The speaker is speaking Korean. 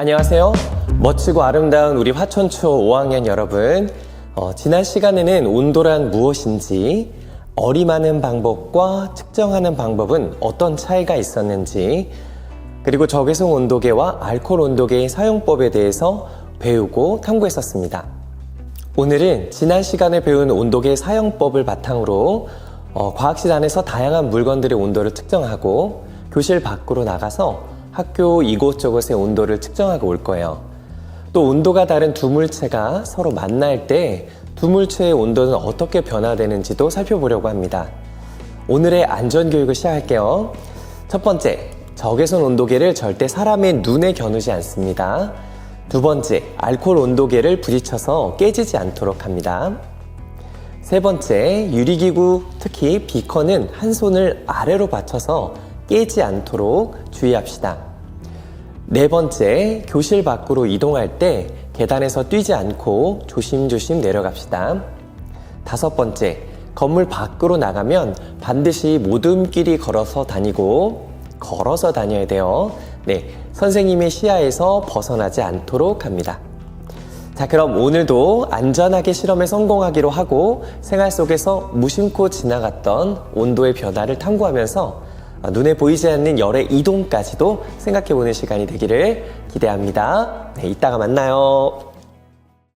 안녕하세요. 멋지고 아름다운 우리 화천초 5학년 여러분. 어, 지난 시간에는 온도란 무엇인지, 어림하는 방법과 측정하는 방법은 어떤 차이가 있었는지, 그리고 적외선 온도계와 알코올 온도계의 사용법에 대해서 배우고 탐구했었습니다. 오늘은 지난 시간에 배운 온도계 사용법을 바탕으로 어, 과학실 안에서 다양한 물건들의 온도를 측정하고 교실 밖으로 나가서 학교 이곳저곳의 온도를 측정하고 올 거예요. 또 온도가 다른 두 물체가 서로 만날 때 두 물체의 온도는 어떻게 변화되는지도 살펴보려고 합니다. 오늘의 안전교육을 시작할게요. 첫 번째, 적외선 온도계를 절대 사람의 눈에 겨누지 않습니다. 두 번째, 알코올 온도계를 부딪혀서 깨지지 않도록 합니다. 세 번째, 유리기구, 특히 비커는 한 손을 아래로 받쳐서 깨지 않도록 주의합시다. 네 번째, 교실 밖으로 이동할 때 계단에서 뛰지 않고 조심조심 내려갑시다. 다섯 번째, 건물 밖으로 나가면 반드시 모둠길이 걸어서 다니고 걸어서 다녀야 돼요. 네, 선생님의 시야에서 벗어나지 않도록 합니다. 자, 그럼 오늘도 안전하게 실험에 성공하기로 하고 생활 속에서 무심코 지나갔던 온도의 변화를 탐구하면서 눈에 보이지 않는 열의 이동까지도 생각해 보는 시간이 되기를 기대합니다. 네, 이따가 만나요.